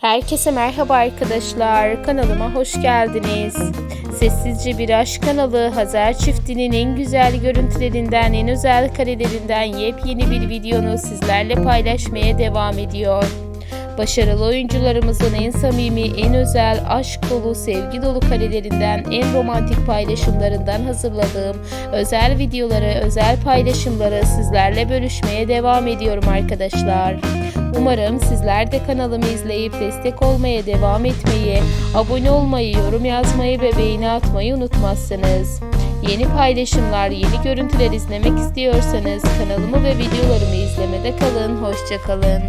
Herkese merhaba arkadaşlar. Kanalıma hoş geldiniz. Sessizce Bir Aşk kanalı Hazar çiftinin en güzel görüntülerinden, en özel karelerinden yepyeni bir videonu sizlerle paylaşmaya devam ediyor. Başarılı oyuncularımızın en samimi, en özel, aşk dolu, sevgi dolu karelerinden, en romantik paylaşımlarından hazırladığım özel videoları, özel paylaşımları sizlerle bölüşmeye devam ediyorum arkadaşlar. Umarım sizler de kanalımı izleyip destek olmaya devam etmeyi, abone olmayı, yorum yazmayı ve beğeni atmayı unutmazsınız. Yeni paylaşımlar, yeni görüntüler izlemek istiyorsanız kanalımı ve videolarımı izlemede kalın. Hoşçakalın.